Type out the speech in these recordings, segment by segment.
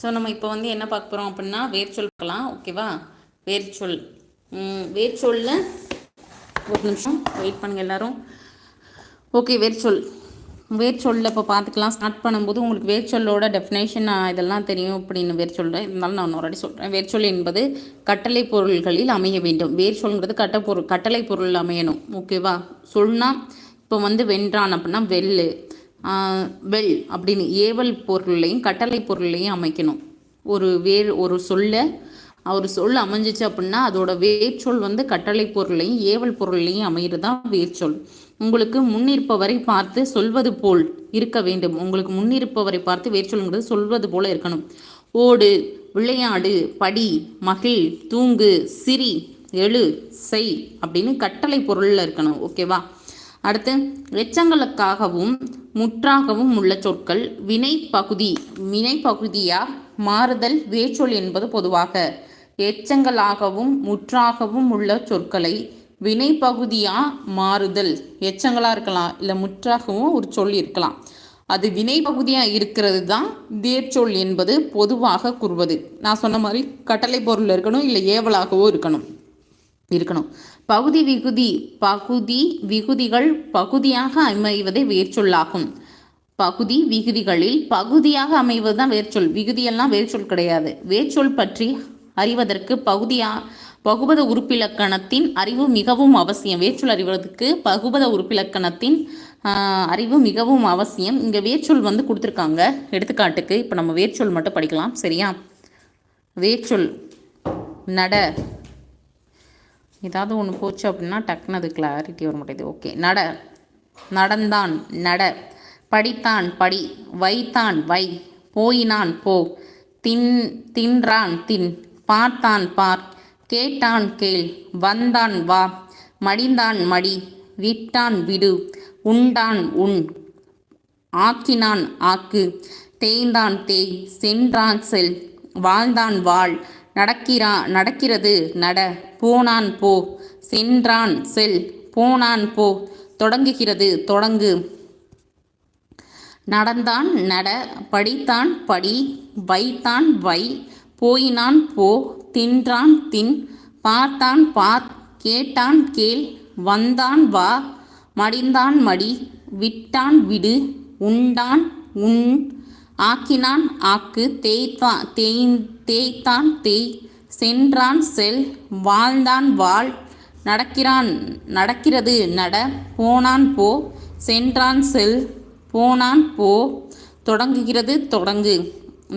So நம்ம இப்போ வந்து என்ன பார்க்க போகிறோம் அப்படின்னா வேர்ச்சொல் பார்க்கலாம். ஓகேவா வேர்ச்சொல் வேர்ச்சொல்ல ஒரு நிமிஷம். வெயிட் பண்ணுங்க எல்லாரும். ஓகே வேர்ச்சொல் வேர்ச்சொல்ல இப்போ பார்த்துக்கலாம். ஸ்டார்ட் பண்ணும்போது உங்களுக்கு வேர்ச்சொல்லோட டெஃபினேஷன் இதெல்லாம் தெரியும் அப்படின்னு வேர்ச்சொல்ல இருந்தாலும் நான் ஒரு சொல்கிறேன் வேர்ச்சொல் என்பது கட்டளை பொருள்களில் அமைய வேண்டும். வேர்ச்சொல்ங்கிறது கட்ட பொருள் கட்டளை பொருள் அமையணும். ஓகேவா சொல்னா இப்போ வந்து வென்றான் அப்படின்னா வெல்லு வெல் அப்படின்னு ஏவல் பொருளையும் கட்டளை பொருளையும் அமைக்கணும். ஒரு வேர் ஒரு சொல்ல ஒரு சொல் அமைஞ்சிச்சு அப்படின்னா அதோட வேர்ச்சொல் வந்து கட்டளை பொருளையும் ஏவல் பொருளையும் அமைகிறது தான் வேர்ச்சொல். உங்களுக்கு முன்னிருப்பவரை பார்த்து சொல்வது போல் இருக்க வேண்டும். உங்களுக்கு முன்னிருப்பவரை பார்த்து வேர்ச்சொல்ங்கிறது சொல்வது போல இருக்கணும். ஓடு விளையாடு படி மகிழ் தூங்கு சிரி எழு செய் அப்படின்னு கட்டளை பொருளில் இருக்கணும். ஓகேவா? அடுத்து எச்சங்களுக்காகவும் முற்றாகவும் உள்ள சொற்கள் வினை பகுதி வினை பகுதியா மாறுதல் வேர்ச்சொல் என்பது பொதுவாக எச்சங்களாகவும் முற்றாகவும் உள்ள சொற்களை வினை பகுதியா மாறுதல் எச்சங்களாக இருக்கலாம் இல்லை முற்றாகவும் ஒரு சொல் இருக்கலாம். அது வினை இருக்கிறது தான் வேர்ச்சொல் என்பது பொதுவாக கூறுவது. நான் சொன்ன மாதிரி கட்டளை பொருள் இருக்கணும் இல்லை ஏவலாகவோ இருக்கணும் இருக்கணும். பகுதி விகுதி பகுதி விகுதிகள் பகுதியாக அமைவதே வேர்ச்சொல்லாகும். பகுதி விகுதிகளில் பகுதியாக அமைவது தான் வேர்ச்சொல். விகுதியெல்லாம் வேர்ச்சொல் கிடையாது. வேர்ச்சொல் பற்றி அறிவதற்கு பகுதியா பகுபத உறுப்பிலக்கணத்தின் அறிவு மிகவும் அவசியம். வேர்ச்சொல் அறிவதற்கு பகுபத உறுப்பிலக்கணத்தின் அறிவு மிகவும் அவசியம். இங்கே வேர்ச்சொல் வந்து கொடுத்துருக்காங்க. எடுத்துக்காட்டுக்கு இப்போ நம்ம வேர்ச்சொல் மட்டும் படிக்கலாம். சரியா? வேர்ச்சொல் நட ஏதாவது ஒன்று போச்சு அப்படின்னா டக்குன்னு அது கிளாரிட்டி வர மாட்டேது ஓகே நட. நடந்தான் நட. படித்தான் படி. வைத்தான் வை. போயினான் போ. தின் தின்றான் தின். பார்த்தான் பார். கேட்டான் கேள். வந்தான் வா. மடிந்தான் மடி. விட்டான் விடு. உண்டான் உண் ஆக்கினான் ஆக்கு. தேய்ந்தான் தேய். சென்றான் செல். வாழ்ந்தான் வாழ். நடக்கிறா நடக்கிறது நட போனான் போ சென்றான் செல் போனான் போ தொடங்குகிறது தொடங்கு. நடந்தான் நட படித்தான் படி வைத்தான் வை போயினான் போ தின்றான் தின் பார்த்தான் பார் கேட்டான் கேள் வந்தான் வா மடிந்தான் மடி விட்டான் விடு உண்டான் உண் ஆக்கினான் ஆக்கு தேய்த்தான் தேய் தேய்த்தான் தேய் சென்றான் செல் வாழ்ந்தான் வாழ் நடக்கிறான் நடக்கிறது நட போனான் போ சென்றான் செல் போனான் போ தொடங்குகிறது தொடங்கு.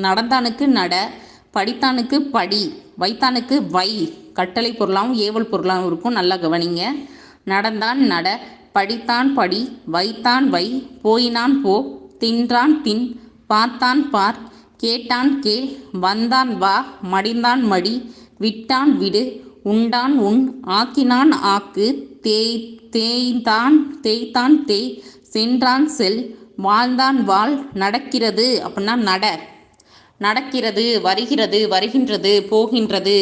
நடந்தானுக்கு நட படித்தானுக்கு படி வைத்தானுக்கு வை. கட்டளை பொருளாகவும் ஏவல் பொருளாகவும் இருக்கும் நல்லா கவனிங்க. நடந்தான் நட படித்தான் படி வைத்தான் வை. போயினான் போ தின்றான் தின் பார்த்தான் பார் கேட்டான் கேள் வந்தான் வா மடிந்தான் மடி விட்டான் விடு உண்டான் உண் ஆக்கினான் ஆக்கு தேய் தேய்ந்தான் தேய்த்தான் தேய் சென்றான் செல் வாழ்ந்தான் வாழ் நடக்கிறது அப்படின்னா நட நடக்கிறது வருகிறது வருகின்றது போகின்றது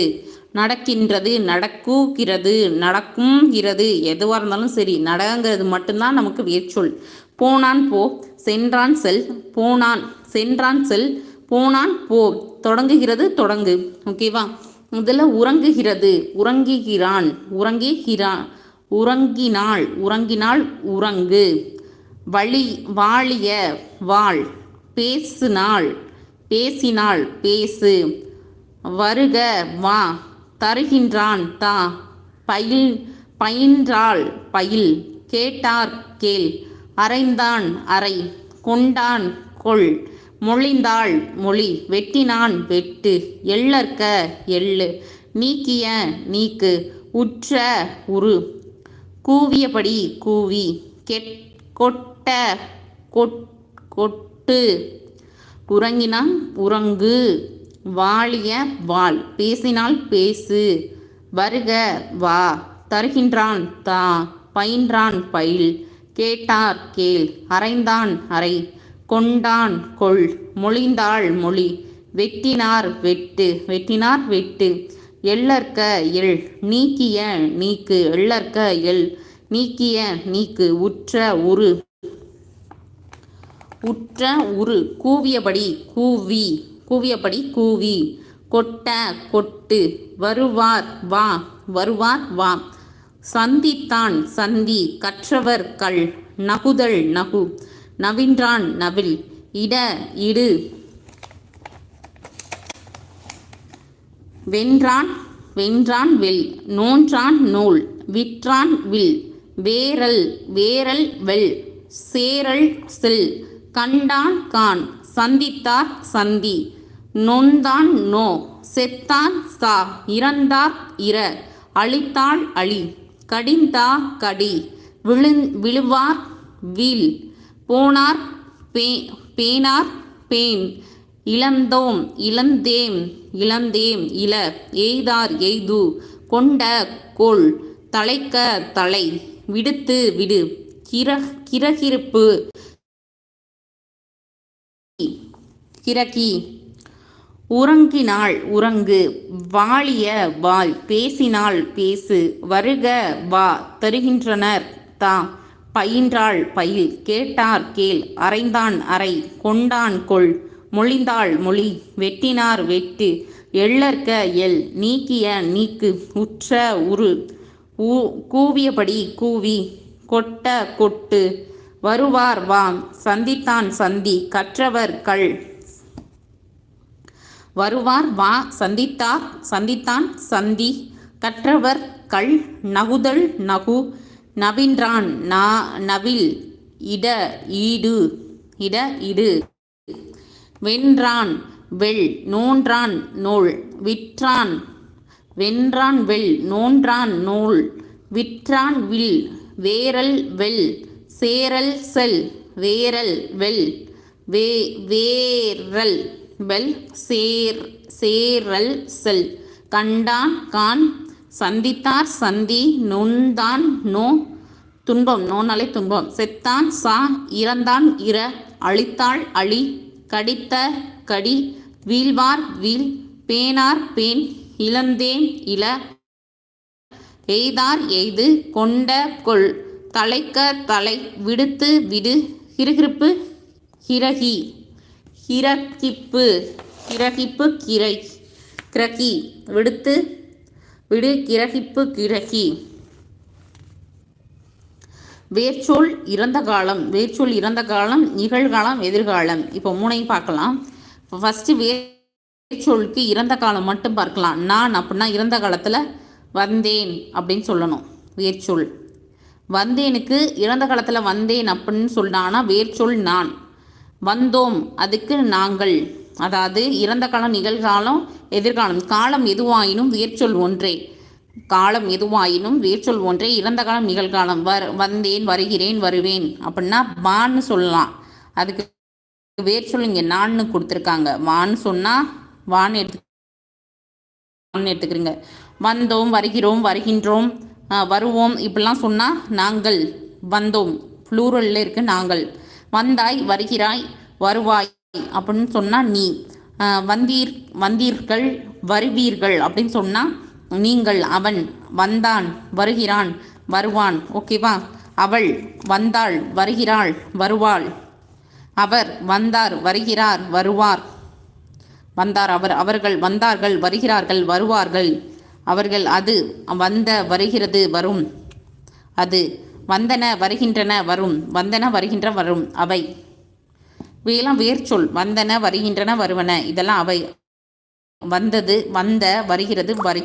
நடக்கின்றது நடக்குகிறது நடக்கும்கிறது எதுவாக இருந்தாலும் சரி நடங்கிறது மட்டும்தான் நமக்கு வேர்ச்சொல். போனான் போ சென்றான் செல் போனான் சென்றான் செல் போனான் போ. தொடங்குகிறது தொடங்கு. ஓகேவா இதில் உறங்குகிறது. உறங்குகிறான். உறங்குகிறான் உறங்கினாள். உறங்கினாள் உறங்கு. வழி வாழிய வாழ் பேசினாள். பேசினாள். பேசு. வருக வா. தருகின்றான் தா. பயில் பயின்றாள். பயில். கேட்டார் கேள். அறைந்தான் அறை கொண்டான் கொள். மொழிந்தாள் மொழி வெட்டினான் வெட்டு. எள்ளற்க எள்ளு நீக்கிய நீக்கு. உற்ற உரு கூவியபடி கூவி. கெட் கொட்ட கொட் கொட்டு. உறங்கினான் உறங்கு. வாழிய வாழ் பேசினால் பேசு. வருக வா தருகின்றான் தா பயின்றான் பயில். கேட்டார் கேள் அறைந்தான் அறை கொண்டான் கொள் மொழிந்தாள் மொழி வெட்டினார் வெட்டு வெட்டினார் வெட்டு எள்ளற்க எள் நீக்கிய நீக்கு எள்ளற்க எள் நீக்கிய நீக்கு உற்ற உரு உற்ற உரு கூவியபடி கூவி கூவியபடி கூவி கொட்ட கொட்டு வருவார் வா வருவார் வா சந்தித்தான் சந்தி கற்றவர் கல் நகுதல் நகு. நவின்றான் நவில். இட இடு. வென்றான் வென்றான் வெல். நோன்றான் நூல். விற்றான் வில். வேரல் வேரல் வெல். சேரல் செல். கண்டான் கான். சந்தித்தார் சந்தி. நொந்தான் நோ. செத்தான் சா. இறந்தார் இர. அழித்தாள் அழி. கடிந்தா கடி விழுந் விழுவார் வீல் போனார் பே பேனார் பேன் இளந்தோம் இளந்தேம் இளந்தேம் இள எய்தார் எய்து கொண்ட கோள் தலைக்க தலை விடுத்து விடு கிர கிரகிருப்பு கிரகி. உறங்கினாள் உறங்கு வாழிய வாய் பேசினாள் பேசு வருக வா தருகின்றனர் தா பயின்றாள் பயில் கேட்டார் கேள் அறைந்தான் அறை கொண்டான் கொள் மொழிந்தாள் மொழி வெட்டினார் வெட்டு எள்ளற்க எல் நீக்கிய நீக்கு உற்ற உரு ஊ கூவியபடி கூவி கொட்ட கொட்டு வருவார் வாம் சந்தித்தான் சந்தி கற்றவர் கள் வருவார் வா சந்தித்தார் சந்தித்தான் சந்தி கற்றவர் கள் நகுதல் நகு நவின்றான் நா நவில் இட ஈடு இட இடு வென்றான் வெள் நோன்றான் நூல் விற்றான் வென்றான் வெள் நோன்றான் நூல் விற்றான் வில் வேரல் வெள் சேரல் செல் வேரல் வெள் வே வேரல் வெல் சேர் சேரல் செல். கண்டான் கான் சந்தித்தார் சந்தி. நொந்தான் நோ. துன்பம் நோனாலே துன்பம். செத்தான் சா. இறந்தான் இற. அழித்தாள் அழி. கடித்த கடி. வீழ்வார் வீழ். பேனார் பேன் இளந்தேன் இள எய்தார் எய்து. கொண்ட கொள். தலைக்க தலை. விடுத்து விடு. கிருகிருப்பு கிரகி. கிரகிப்பு கிரகிப்பு கிரை கிரகி விடுத்து விடு கிரகிப்பு கிரகி. வேர்ச்சொல் இறந்த காலம் வேர்ச்சொல் இறந்த காலம் நிகழ்காலம் எதிர்காலம். இப்போ மூணையும் பார்க்கலாம். ஃபஸ்ட்டு வேர்ச்சொலுக்கு இறந்த காலம் மட்டும் பார்க்கலாம். நான் அப்படின்னா இறந்த காலத்தில் வந்தேன் அப்படின்னு சொல்லணும். வேர்ச்சொல். வந்தேனுக்கு இறந்த காலத்தில் வந்தேன் அப்படின்னு சொன்னான்னா வேர்ச்சொல் நான். வந்தோம். அதுக்கு நாங்கள். அதாவது இறந்த காலம் நிகழ்காலம் எதிர்காலம். காலம் எதுவாயினும் வேர்ச்சொல் ஒன்றே. காலம் எதுவாயினும் வேர்ச்சொல் ஒன்றே. இறந்த காலம் நிகழ்காலம். வர் வந்தேன் வருகிறேன் வருவேன். அப்படின்னா வான்னு சொல்லலாம். அதுக்கு வேர்ச்சொல் இங்கே நான்னு கொடுத்துருக்காங்க. வான்னு சொன்னால் வான்னு எடுத்து வான்னு எடுத்துக்கிறீங்க. வந்தோம் வருகிறோம் வருகின்றோம் வருவோம் இப்படிலாம் சொன்னால் நாங்கள். வந்தோம். ஃப்ளூரலில் இருக்குது நாங்கள். வந்தாய் வருகிறாய் வருவாய். அப்படின்னு சொன்னால் நீ. வந்தீர் வந்தீர்கள் வருவீர்கள் அப்படின்னு சொன்னால் நீங்கள் அவன் வந்தான் வருகிறான் வருவான். ஓகேவா அவள் வந்தாள் வருகிறாள் வருவாள். அவர் வந்தார் வருகிறார் வருவார். வந்தார் அவர். அவர்கள் வந்தார்கள் வருகிறார்கள் வருவார்கள். அவர்கள் அது வந்த வருகிறது வரும். அது வந்தன வருகின்றன வரும் வந்தன வருகின்ற வரும் அவை. இவையெல்லாம் வேர்ச்சொல் வந்தன வருகின்றன வருவன இதெல்லாம் அவை. வந்தது வந்த வருகிறது வரு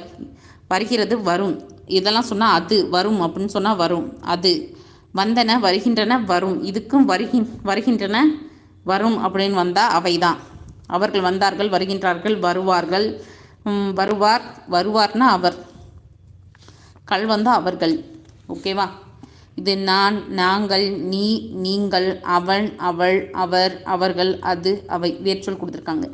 வருகிறது வரும். இதெல்லாம் சொன்னால் அது வரும் அப்படின்னு சொன்னால் வரும். அது வந்தன வருகின்றன வரும். இதுக்கும் வருகி வருகின்றன வரும் அப்படின்னு வந்தால் அவை தான் அவர்கள் வந்தார்கள் வருகின்றார்கள் வருவார்கள். வருவார் வருவார்னா அவர். கல் வந்தால் அவர்கள். ஓகேவா? இது நான் நாங்கள் நீ நீங்கள் அவன் அவள் அவர் அவர்கள் அது அவை. வேர்ச்சொல் கொடுத்துருக்காங்க.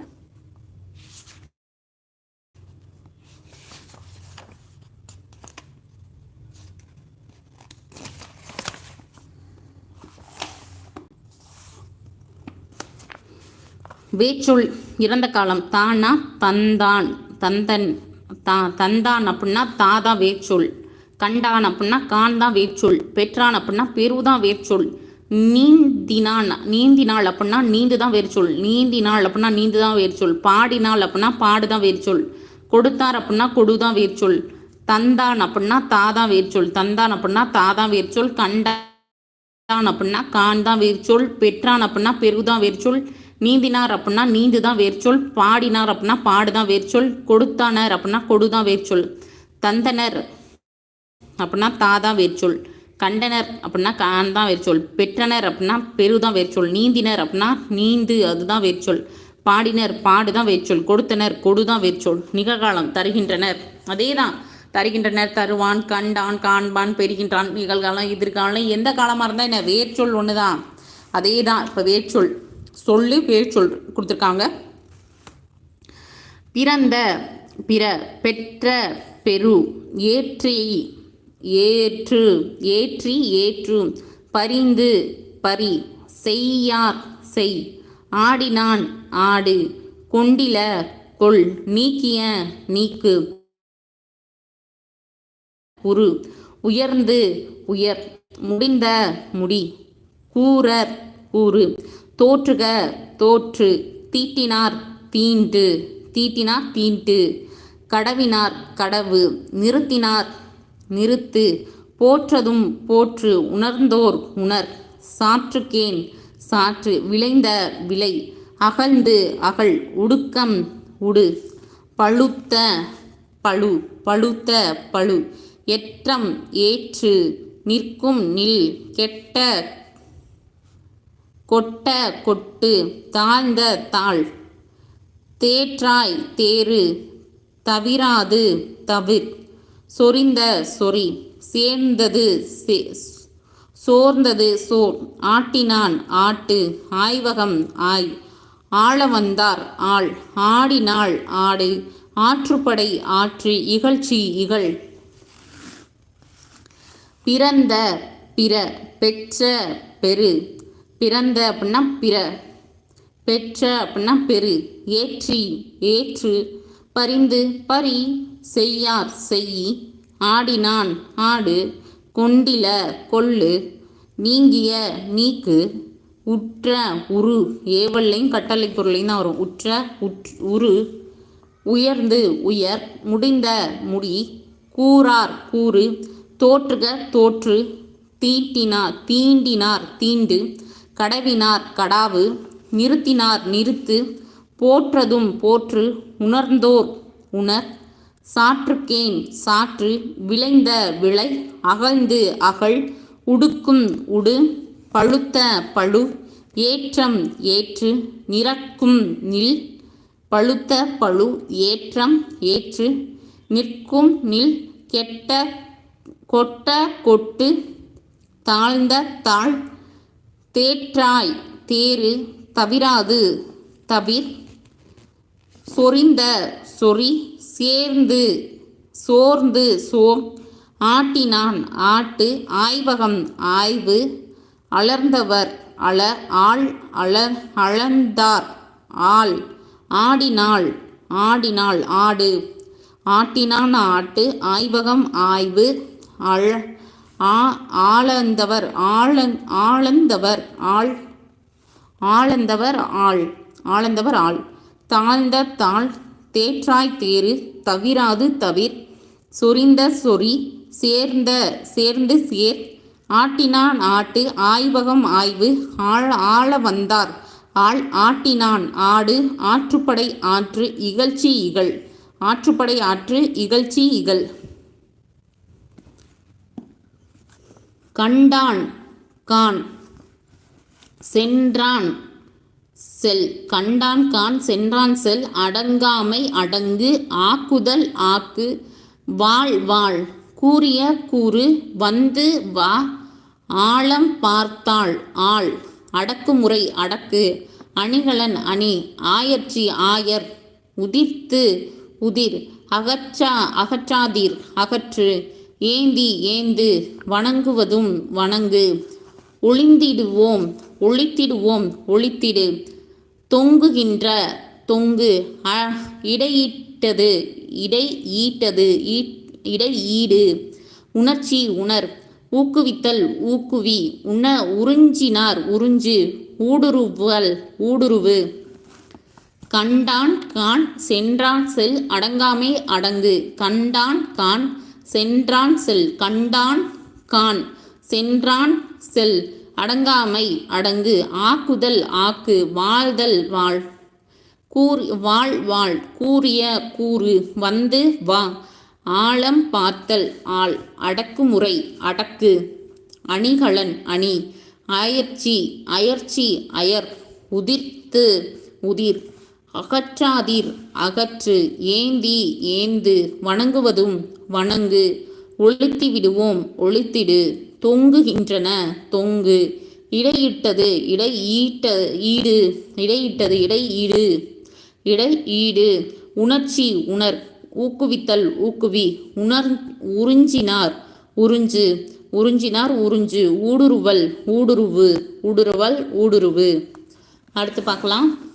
வேச்சொல் இறந்த காலம். தானா தந்தான் தந்தன் தா தந்தான் அப்படின்னா தாதான் தான் வேச்சொல் கண்டான் அப்படின்னா கான் தான் வேர்ச்சொல் பெற்றான் அப்படின்னா பெரு தான் வேர்ச்சொல் நீந்தினான் நீந்தினாள் அப்படின்னா நீந்து தான் வேறு சொல் நீந்தினாள் அப்படின்னா நீந்து தான் வேர்ச்சொல் பாடினாள் அப்படின்னா பாடு தான் கொடுத்தார் அப்படின்னா கொடு தான் தந்தான் அப்படின்னா தாதான் வேர்ச்சொல் தந்தான் அப்படின்னா தாதான் வேர்ச்சொல் கண்டான் அப்படின்னா கான் தான் வேர்ச்சொல் பெற்றான் அப்படின்னா பெருதான் வேறு நீந்தினார் அப்படின்னா நீந்து தான் வேர்ச்சொல் பாடினார் அப்படின்னா பாடு தான் கொடுத்தானர் அப்படின்னா கொடு தான் தந்தனர் அப்படின்னா தாதான் வேறு கண்டனர் அப்படின்னா கான் தான் வேர்ச்சொல் பெற்றனர் அப்படின்னா பெரு தான் வேர்ச்சொல் நீந்தினர் அப்படின்னா நீந்து அதுதான் வேர்ச்சொல் பாடினர் பாடு தான் வேர்ச்சொல் கொடுத்தனர் கொடு தான் வேர்ச்சொல் நிகழ்காலம் தருகின்றனர். அதே தான். தருகின்றனர் தருவான் கண்டான் காண்பான் பெறுகின்றான். நிகழ்காலம் எதிர்காலம் எந்த காலமாக இருந்தால் என்ன? வேர்ச்சொல் ஒன்று தான். அதே தான். இப்போ வேர்ச்சொல் சொல்லு வேர்ச்சொல் கொடுத்துருக்காங்க. பிறந்த பிற பெற்ற பெரு ஏற்றி ஏற்று ஏற்றி ஏற்று. பரிந்து பரி. செய்யார் செய். ஆடினான் ஆடு. கொண்டில கொள். நீக்கிய நீக்கு. உரு. உயர்ந்து உயர். முடிந்த முடி. கூறர் கூறு. தோற்றுக தோற்று. தீட்டினார் தீண்டு. தீட்டினார் தீண்டு. கடவினார் கடவு. நிறுத்தினார் நிறுத்து. போற்றதும் போற்று உணர்ந்தோர் உணர். சாற்றுக்கேன் சாற்று விளைந்த விளை. அகழ்ந்து அகழ் உடுக்கம் உடு. பழுத்த பழு பழுத்த பழு. எற்றம் ஏற்று நிற்கும் நில். கெட்ட கொட்ட கொட்டு தாழ்ந்த தாழ் தேற்றாய் தேறு தவிராது தவிர். சொரிந்த சொறி சேர்ந்தது சோர்ந்தது சோர். ஆட்டினான் ஆட்டு ஆய்வகம் ஆய். ஆள வந்தார் ஆள் ஆடினாள் ஆடு. ஆற்றுப்படை ஆற்று இகழ்ச்சி இகழ். பிறந்த பிற பெற்ற பெரு. பிறந்த அப்படின்னா பிற பெற்ற அப்படின்னா பெரு. ஏற்றி ஏற்று. பரிந்து பரி. செய்யார் செய். ஆடினான் ஆடு. கொண்டில கொள்ளு. நீங்கிய நீக்கு. உற்ற உரு. ஏவல்லையும் கட்டளை பொருளையும் தான் வரும். உற்ற உற் உரு. உயர்ந்து உயர். முடிந்த முடி. கூறார் கூறு. தோற்றுக தோற்று. தீட்டினார் தீண்டினார் தீண்டு. கடவினார் கடாவு. நிறுத்தினார் நிறுத்து. போற்றதும் போற்று. உணர்ந்தோர் உணர். சாற்றுக்கேன். சாற்று விளைந்த விளை அகழ்ந்து அகழ் உடுக்கும் உடு பழுத்த பழு ஏற்றம் ஏற்று நிறக்கும் நில் பழுத்த பழு ஏற்றம் ஏற்று நிற்கும் நில் கெட்ட கொட்ட கொட்டு தாழ்ந்த தாழ் தேற்றாய் தேறு தவிராது தவிர் சொறிந்த சொறி சேர்ந்து சோர்ந்து சோம். ஆட்டினான் ஆட்டு ஆய்வகம் ஆய்வு. அலர்ந்தவர் அல ஆள் அலர் அளந்தார் ஆள். ஆடினாள் ஆடினாள் ஆடு. ஆட்டினான் ஆட்டு ஆய்வகம் ஆய்வு. அழ ஆளந்தவர் ஆழந் ஆளந்தவர் ஆள். ஆளந்தவர் ஆள். ஆளந்தவர் ஆள். தாழ்ந்த தாழ் தேற்றாய் தேறு. தவிராது தவிர். சொரிந்த சொறி சேர்ந்த சேர்ந்து சேர். ஆட்டினான் ஆட்டு ஆய்வகம் ஆய்வு ஆழ ஆள வந்தார். ஆள் ஆட்டினான் ஆடு ஆற்றுப்படை ஆற்று இகழ்ச்சி இகழ். ஆற்றுப்படை ஆற்று இகழ்ச்சி இகழ். கண்டான் கான் சென்றான் செல். கண்டான் கான் சென்றான் செல். அடங்காமை அடங்கு. ஆக்குதல் ஆக்கு. வாழ் வாழ் கூறிய கூறு. வந்து வா. ஆழம் பார்த்தாள். ஆள். அடக்குமுறை அடக்கு. அணிகலன் அணி. ஆயர்ச்சி ஆயர். உதிர்த்து உதிர். அகற்றா அகற்றாதீர். அகற்று. ஏந்தி ஏந்து. வணங்குவதும் வணங்கு. ஒளிந்திடுவோம். ஒழித்திடுவோம் ஒழித்திடு தொங்குகின்ற தொங்கு இடையிட்டது இடை ஈட்டது இடை ஈடு உணர்ச்சி உணர் ஊக்குவித்தல் ஊக்குவி உண உறிஞ்சினார் உறிஞ்சு ஊடுருவல் ஊடுருவு. கண்டான் கான் சென்றான் செல் அடங்காமே அடங்கு. கண்டான் கான் சென்றான் செல். கண்டான் கான் சென்றான் செல். அடங்காமை அடங்கு. ஆக்குதல் ஆக்கு வாழ்தல் வாழ். கூர் வாழ் வாழ். கூறிய கூறு வந்து வா. ஆழம் பார்த்தல் ஆள். அடக்குமுறை அடக்கு. அணிகலன் அணி. அயற்சி அயற்சி அயர். உதிர்த்து உதிர். அகற்றாதீர் அகற்று. ஏந்தி ஏந்து. வணங்குவதும் வணங்கு. ஒழித்து விடுவோம் ஒழித்திடு. தொங்குகின்றன. தொங்கு. இடையிட்டது இடை ஈட்ட ஈடு. இடையிட்டது இடை ஈடு இடை ஈடு உணர்ச்சி உணர். ஊக்குவித்தல் ஊக்குவி. உணர் உறிஞ்சினார். உறிஞ்சு. உறிஞ்சினார் உறிஞ்சு. ஊடுருவல் ஊடுருவு. ஊடுருவல் ஊடுருவு. அடுத்து பார்க்கலாம்.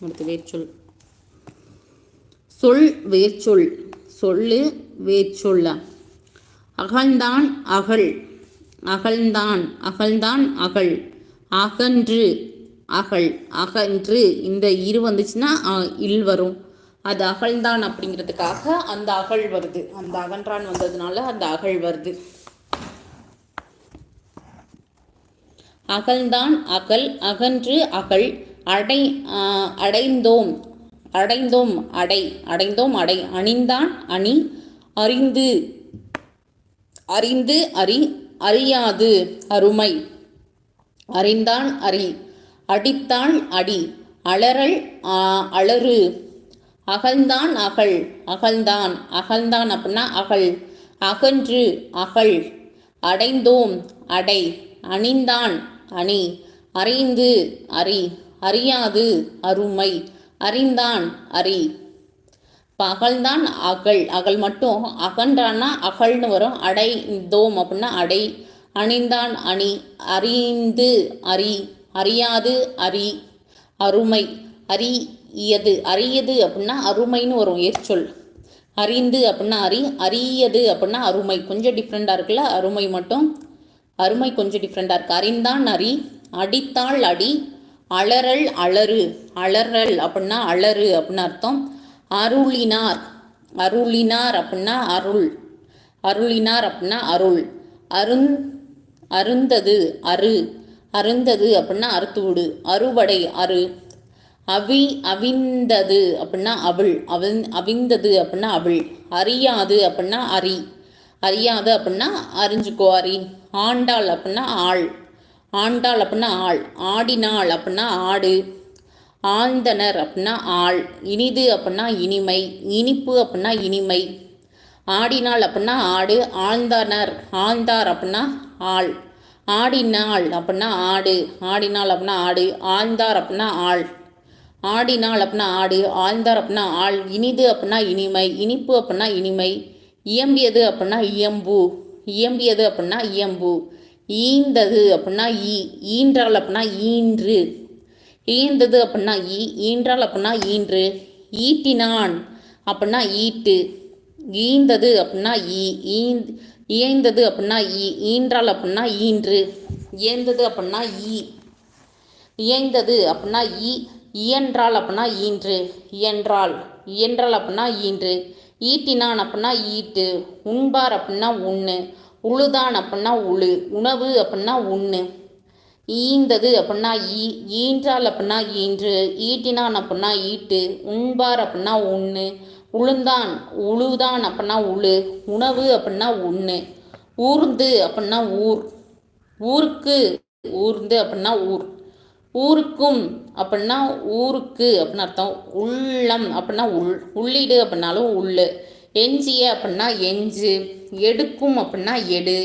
அடுத்து வேர்ச்சொல். சொல் வேர்ச்சொல் சொல்லு வேர்ச்சொல்ல. அகழ்ந்தான் அகழ் அகழ்ந்தான் அகழ்ந்தான் அகழ். அகன்று அகழ் அகன்று. இந்த இரு வந்துச்சுன்னா இல் வரும். அது அகழ்ந்தான் அப்படிங்கிறதுக்காக அந்த அகழ் வருது. அந்த அகன்றான் வந்ததுனால அந்த அகழ் வருது. அகழ்ந்தான் அகல் அகன்று அகழ். அடை அடைந்தோம். அடைந்தோம் அடை அடைந்தோம் அடை. அணிந்தான் அணி அறிந்து அறிந்து அறி அறியாது அருமை. அறிந்தான் அறி அடித்தான் அடி. அலறல் அலறு. அகழ்ந்தான் அகழ் அகழ்ந்தான். அகழ்ந்தான் அப்படின்னா அகழ். அகன்று அகழ். அடைந்தோம் அடை. அணிந்தான் அணி. அறிந்து அறி அறியாது அருமை. அறிந்தான் அறி பகல்தான் அகல். அகல் மட்டும் அகன்றான்னா அகல்னு வரும். அடை தோம் அப்படின்னா அடை. அணிந்தான் அணி. அறிந்து அறி அறியாது அறி அருமை. அரியது. அறியது அப்படின்னா அருமைன்னு வரும். ஏற்சொல் அறிந்து அப்படின்னா அறி அறியது அப்படின்னா அருமை. கொஞ்சம் டிஃப்ரெண்ட்டாக இருக்குல்ல? அருமை மட்டும். அருமை கொஞ்சம் டிஃப்ரெண்ட்டாக இருக்குது அறிந்தான் அறி அடித்தாள் அடி. அலறல் அலறு அலறல் அப்படின்னா அலறு அப்படின்னு அர்த்தம். அருளினார் அருளினார் அப்படின்னா அருள் அருளினார் அப்படின்னா அருள். அருந் அருந்தது அரு அருந்தது அப்படின்னா அறுத்துவிடு. அறுவடை அரு அவி அவிந்தது அப்படின்னா அவள் அவிந் அவிந்தது அப்படின்னா அவள். அறியாது அப்படின்னா அரி. அறியாது அப்படின்னா அறிஞ்சுக்கோ அரி. ஆண்டாள் அப்படின்னா ஆள். ஆண்டாள் அப்படின்னா ஆள் ஆடினாள் அப்படின்னா ஆடு ஆழ்ந்தனர் அப்படின்னா ஆள் இனிது அப்படின்னா இனிமை இனிப்பு அப்படின்னா இனிமை ஆடினாள் அப்படின்னா ஆடு ஆழ்ந்தனர் ஆழ்ந்தார் அப்படின்னா ஆள் ஆடினாள் அப்படின்னா ஆடு ஆடினாள் அப்படின்னா ஆடு ஆழ்ந்தார் அப்படின்னா ஆள் ஆடினாள் அப்படின்னா ஆடு ஆழ்ந்தார் அப்படின்னா ஆள் இனிது அப்படின்னா இனிமை இனிப்பு அப்படின்னா இனிமை இயம்பியது அப்படின்னா இயம்பு இயம்பியது அப்படின்னா இயம்பு ஈந்தது அப்படின்னா ஈ ஈன்றால் அப்படின்னா ஈன்று. ஈந்தது அப்படின்னா ஈ ஈன்றால் அப்படின்னா ஈன்று. ஈட்டினான் அப்படின்னா ஈட்டு. ஈந்தது அப்படின்னா ஈ ஈந் இயந்தது அப்படின்னா ஈ ஈன்றால் அப்படின்னா ஈன்று. இயந்தது அப்படின்னா ஈ. இயந்தது அப்படின்னா ஈ இயன்றால் அப்படின்னா ஈன்று. இயன்றால் இயன்றால் அப்படின்னா ஈன்று. ஈட்டினான் அப்படின்னா ஈட்டு. உண்பார் அப்படின்னா உண்ணு உழுதான் அப்படின்னா உழு உணவு அப்படின்னா உண்ணு. ஈந்தது அப்படின்னா ஈ ஈன்றால் அப்படின்னா ஈன்று ஈட்டினான் அப்படின்னா ஈட்டு உண்பார் அப்படின்னா உண்ணு உளுந்தான் உழுதான் அப்படின்னா உழு உணவு அப்படின்னா உண்ணு ஊர்ந்து அப்படின்னா ஊர் ஊருக்கு ஊர்ந்து அப்படின்னா ஊர் ஊருக்கும் அப்படின்னா ஊருக்கு அப்படின்னு அர்த்தம் உள்ளம் அப்படின்னா உள் உள்ளீடு அப்படின்னாலும் உள்ளு. எஞ்சிய அப்படின்னா எஞ்சு எடுக்கும் அப்படின்னா எடு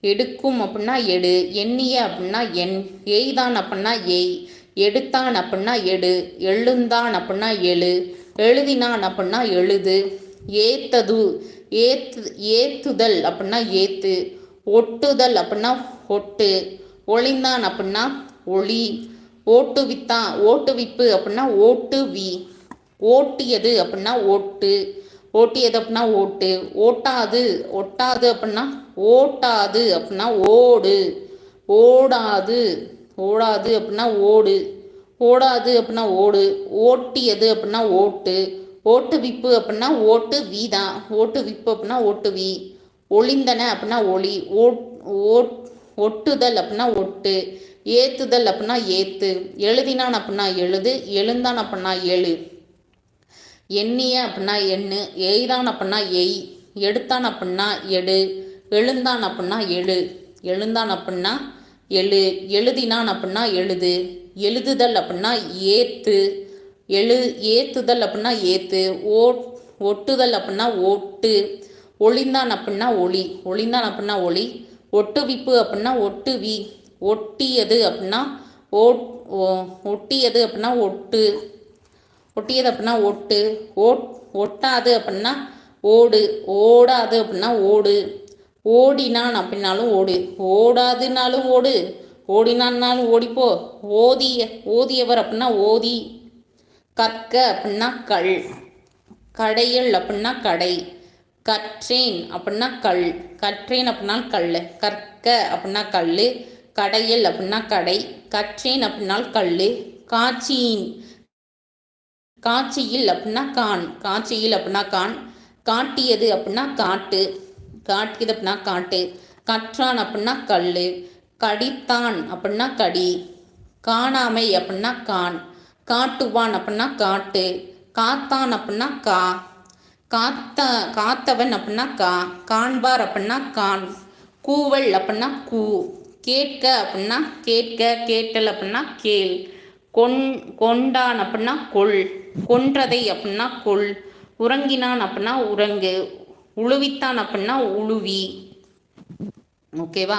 எடுக்கும் அப்படின்னா எடு எண்ணிய அப்படின்னா எண் எய்தான் அப்படின்னா எய் எடுத்தான் அப்படின்னா எடு எழுந்தான் அப்படின்னா எழு எழுதினான் அப்படின்னா எழுது ஏத்தது ஏத்து ஏத்துதல் அப்படின்னா ஏத்து ஒட்டுதல் அப்படின்னா ஒட்டு ஒளிந்தான் அப்படின்னா ஒளி ஓட்டுவித்தான் ஓட்டுவிப்பு அப்படின்னா ஓட்டு வி ஓட்டியது அப்படின்னா ஓட்டு ஓட்டியது அப்படின்னா ஓட்டு. ஓட்டாது. ஒட்டாது அப்படின்னா ஓட்டாது அப்படின்னா ஓடு. ஓடாது. ஓடாது அப்படின்னா ஓடு. ஓடாது அப்படின்னா ஓடு. ஓட்டியது அப்படின்னா ஓட்டு. ஓட்டு விப்பு அப்படின்னா ஓட்டு வீதான் ஓட்டு விப்பு அப்படின்னா ஓட்டு வீ. ஒளிந்தன அப்படின்னா ஒளி. ஓட் ஒட்டுதல் அப்படின்னா ஒட்டு. ஏத்துதல் அப்படின்னா ஏத்து. எழுதினான் அப்படின்னா எழுது. எழுந்தான் அப்படின்னா எழு. எண்ணிய அப்படின்னா எண்ணு எய்தான் அப்படின்னா எய் எடுத்தான் அப்படின்னா எடு எழுந்தான் அப்படின்னா எழு எழுந்தான் அப்படின்னா எழு எழுதினான் அப்படின்னா எழுது எழுதுதல் அப்படின்னா ஏத்து எழு ஏத்துதல் அப்படின்னா ஏத்து ஓ ஒட்டுதல் அப்படின்னா ஒட்டு ஒளிந்தான் அப்படின்னா ஒளி ஒளிந்தான் அப்படின்னா ஒளி ஒட்டுவிப்பு அப்படின்னா ஒட்டுவி ஒட்டியது அப்படின்னா ஓட் ஒட்டியது அப்படின்னா ஒட்டு ஒட்டியது அப்படின்னா ஒட்டு. ஓட் ஒட்டாது அப்படின்னா ஓடு. ஓடாது அப்படின்னா ஓடு. ஓடினான் அப்படின்னாலும் ஓடு. ஓடாதுனாலும் ஓடு. ஓடினான்னாலும் ஓடிப்போ. ஓதிய ஓதியவர் அப்படின்னா ஓதி. கற்க அப்படின்னா கல். கடையல் அப்படின்னா கடை. கற்றேன் அப்படின்னா கல். கற்றேன் அப்படின்னா கல். கற்க அப்படின்னா கல். கடையல் அப்படின்னா கடை. கற்றேன் அப்படின்னா கல். காட்சியின். காட்சியில் அப்படின்னா கான் காட்சியில் அப்படின்னா கான் காட்டியது அப்படின்னா காட்டு காட்டியது அப்படின்னா காட்டு கற்றான் அப்படின்னா கல் கடித்தான் அப்படின்னா கடி காணாமை அப்படின்னா கான் காட்டுவான் அப்படின்னா காட்டு காத்தான் அப்படின்னா கா காத்த காத்தவன் அப்படின்னா கா காண்பார் அப்படின்னா கான் கூவல் அப்படின்னா கூ கேட்க அப்படின்னா கேட்க கேட்டல் அப்படின்னா கேள் கொன் கொண்டான் அப்படின்னா கொள் கொன்றதை அப்படின்னா கொள் உறங்கினான் அப்படின்னா உறங்கு உழுவித்தான் அப்படின்னா உழுவி. ஓகேவா?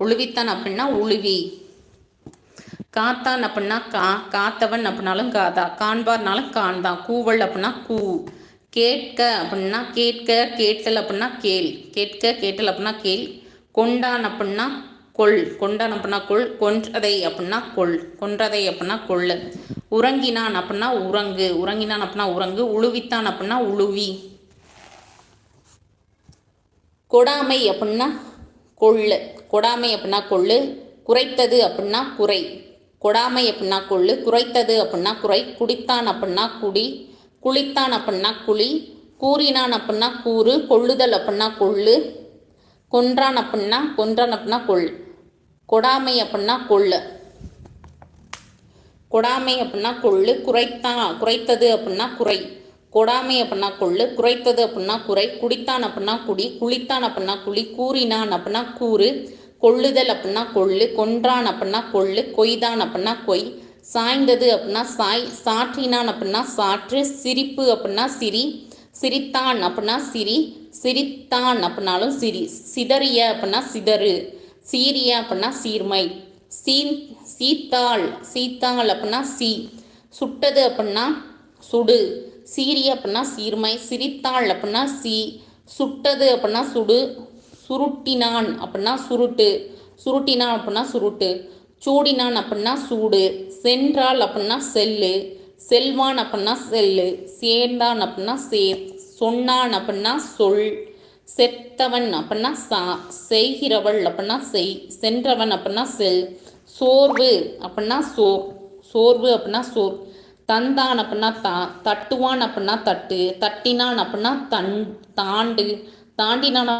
உழுவித்தான் அப்படின்னா உழுவி. காத்தான் அப்படின்னா கா காத்தவன் அப்படின்னாலும் காதா காண்பார்னாலும் காண்தான் கூவல் அப்படின்னா கூ. கேட்க அப்படின்னா கேட்க கேட்டல் அப்படின்னா கேள் கேட்க கேட்டல் அப்படின்னா கேள் கொண்டான் அப்படின்னா கொள் கொண்டான் அப்படின்னா கொள் கொன்றதை அப்படின்னா கொள் கொன்றதை அப்படின்னா கொள்ளு. உறங்கினான் அப்படின்னா உறங்கு உறங்கினான் அப்படின்னா உறங்கு உழுவித்தான் அப்படின்னா உழுவி. கொடாமை அப்படின்னா கொள்ளு கொடாமை அப்படின்னா கொள்ளு குறைத்தது அப்படின்னா குறை. கொடாமை அப்படின்னா கொள்ளு குறைத்தது அப்படின்னா குறை குடித்தான் அப்படின்னா குடி குளித்தான் அப்படின்னா குழி கூறினான் அப்படின்னா கூறு கொள்ளுதல் அப்படின்னா கொள்ளு கொன்றான் அப்படின்னா கொன்றான் அப்படின்னா கொள். கொடாமை அப்படின்னா கொள்ளு. கொடாமை அப்படின்னா கொள்ளு குறைத்தான் குறைத்தது அப்படின்னா குறை. கொடாமை அப்படின்னா கொள்ளு குறைத்தது அப்படின்னா குறை. குடித்தான் அப்படின்னா குடி குளித்தான் அப்படின்னா குழி கூறினான் அப்படின்னா கூறு. கொள்ளுதல் அப்படின்னா கொள்ளு கொன்றான் அப்படின்னா கொள்ளு கொய்தான் அப்படின்னா கொய். சாய்ந்தது அப்படின்னா சாய் சாற்றினான் அப்படின்னா சாற்று சிரிப்பு அப்படின்னா சிரி. சிரித்தான் அப்படின்னா சிரி சிரித்தான் அப்படின்னாலும் சிரி. சிதறிய அப்படின்னா சிதறு. சீரிய அப்படின்னா சீர்மை. சீ சீத்தாள் சீத்தாள் அப்படின்னா சீ. சுட்டது அப்படின்னா சுடு. சீரிய அப்படின்னா சீர்மை. சிரித்தாள் அப்படின்னா சீ. சுட்டது அப்படின்னா சுடு. சுருட்டினான் அப்படின்னா சுருட்டு. சுருட்டினான் அப்படின்னா சுருட்டு. சூடினான் அப்படின்னா சூடு. சென்றாள் அப்படின்னா செல்லு. செல்வான் அப்படின்னா செல்லு. சேர்ந்தான் அப்படின்னா சேர் சொன்னான் அப்படின்னா சொல். செத்தவன் அப்படின்னா சா செய்கிறவள் அப்படின்னா செய் சென்றவன் அப்படின்னா செல் சோர்வு அப்படின்னா சோர் சோர்வு அப்படின்னா சோர் தந்தான் அப்படின்னா தா தட்டுவான் அப்படின்னா தட்டு தட்டினான் அப்படின்னா தன் தாண்டு தாண்டினான்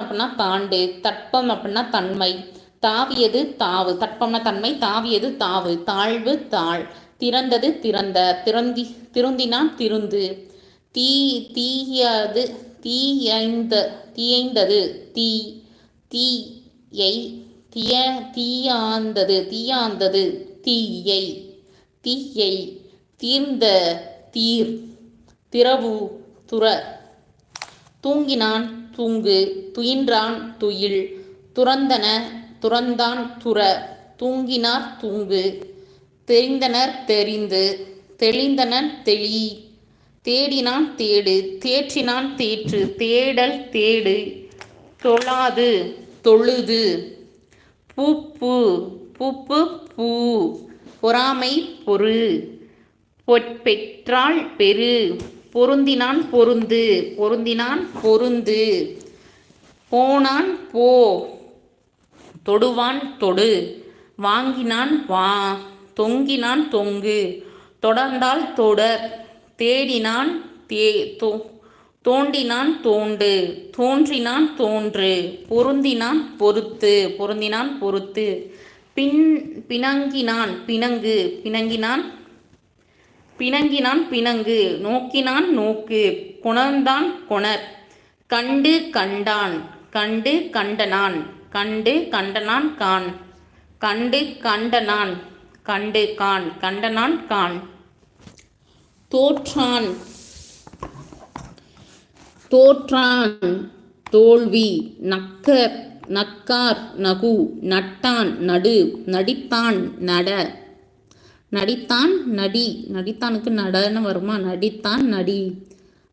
அப்படின்னா தாண்டு தட்பம் அப்படின்னா தன்மை தாவியது தாவு தட்பம்னா தன்மை தாவியது தாவு தாழ்வு தாழ் திறந்தது திறந்த திறந்தி திருந்தினான் திருந்து தீ தீயது தீயைந்த தீயைந்தது. தீ தீயை தீய தீயாந்தது. தீயாந்தது. தீயை தீயை தீர்ந்த தீர். திரவு துற. தூங்கினான் தூங்கு. துயின்றான் துயில். துறந்தன துறந்தான் துற. தூங்கினார் தூங்கு. தெரிந்தனர் தெரிந்து. தெளிந்தனர் தெளி. தேடினான் தேடு தேற்றினான் தேற்று தேடல் தேடு. தொழாது தொழுது. பூப்பு பூப்பு பூ. பொறாமை பொறு. பொற் பெற்றால் பெரு பொருந்தினான் பொருந்து பொருந்தினான் பொருந்து. போனான் போ. தொடுவான் தொடு. வாங்கினான் வா. தொங்கினான் தொங்கு. தொடர்ந்தால் தொடர். தேடினான் தே தோ தோண்டினான் தோண்டு தோன்றினான் தோன்று பொருந்தினான் பொறுத்து பொருந்தினான் பொறுத்து. பின் பிணங்கினான் பிணங்கு பிணங்கினான் பிணங்கினான் பிணங்கு நோக்கினான் நோக்கு குணர்ந்தான் கொணர். கண்டு கண்டான் கண்டு கண்டனான் கண்டு கண்டனான் கான். கண்டு கண்டனான் கண்டு கான் கண்டனான் கான். தோற்றான். தோற்றான். தோல்வி. நக்கர் நக்கார் நகு. நட்டான் நடு. நடித்தான் நட. நடித்தான் நடி. நடித்தானுக்கு நடன்னு வருமா? நடித்தான் நடி.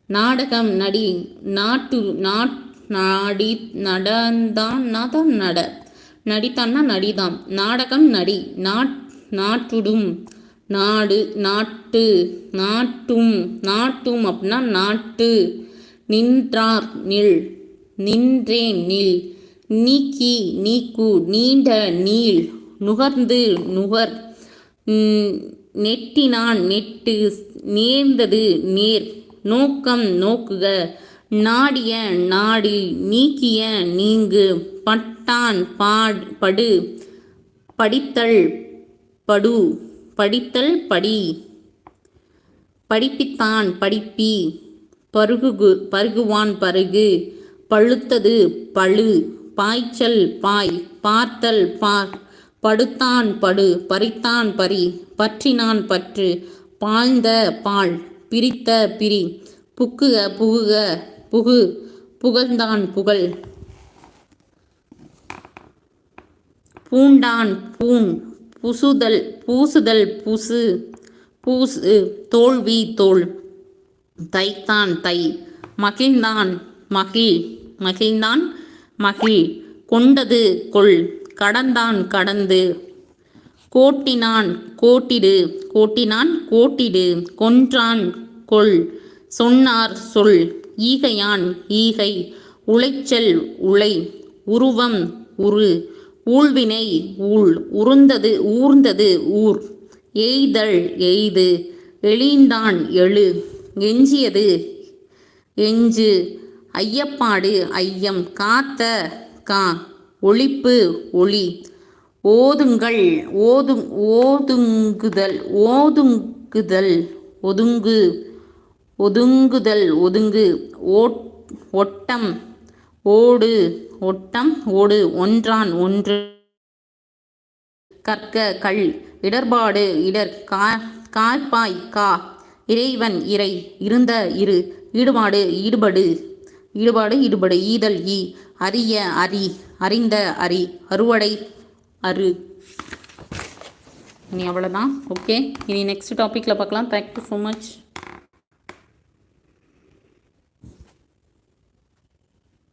நாடகம் நடி. நாட்டு நாட் நாடி நடந்தான் நாதான் நட. நடித்தான்னா நடிதான். நாடகம் நடி. நாட் நாட்டுடும். நாடு நாட்டு நாட்டும் நாட்டும் அப்படின்னா நாட்டு. நின்றார் நில் நின்றேன் நில். நீக்கி நீக்கு நீண்ட நீள். நுகர்ந்து நுகர். நெட்டினான் நெட்டு நேர்ந்தது நேர். நோக்கம் நோக்குக. நாடிய நாடு நீக்கிய நீங்கு. பட்டான் பாட் படு படித்தல் படு. படித்தல் படி. படிப்பித்தான் படிப்பி. பருகுகு பருகுவான் பருகு. பழுத்தது பழு. பாய்ச்சல் பாய். பார்த்தல் பார். படுத்தான் படு. பறித்தான் பறி. பற்றினான் பற்று. பாழ்ந்த பால். பிரித்த பிரி. புக்குக புகுக புகு. புகழ்ந்தான் புகழ். பூண்டான் பூண். புசுதல் பூசுதல் புசு பூசு தோல்வி தோல். தைத்தான் தை. மகிழ்ந்தான் மகிழ். மகிழ்ந்தான் மகிழ். கொண்டது கொள். கடந்தான் கடந்து. கோட்டினான் கோட்டிடு. கோட்டினான் கோட்டிடு. கொன்றான் கொள். சொன்னார் சொல். ஈகையான் ஈகை. உளைச்சல் உளை உருவம் உரு. ஊழ்வினை ஊழ் உருந்தது ஊர்ந்தது ஊர். எய்தல் எய்து எழிந்தான் எழு. எஞ்சியது எஞ்சு ஐயப்பாடு ஐயம். காத்த கா ஒழிப்பு ஒளி. ஓதுங்கள் ஓதுங் ஓதுங்குதல் ஓதுங்குதல் ஒதுங்கு ஒதுங்குதல் ஒதுங்கு. ஓட் ஒட்டம் ஓடு ஒட்டம் ஓடு ஒன்றான் ஒன்று. கற்க கல் இடர்பாடு இடர் கா காய்ப்பாய் கா. இறைவன் இறை இருந்த இரு ஈடுபாடு ஈடுபடு. ஈடுபாடு ஈடுபடு ஈதல் ஈ. அறிய அறி அறிந்த அறி அறுவடை அரு இனி அவ்வளோதான் ஓகே இனி நெக்ஸ்ட் டாப்பிக்கில் பார்க்கலாம். Thank you so much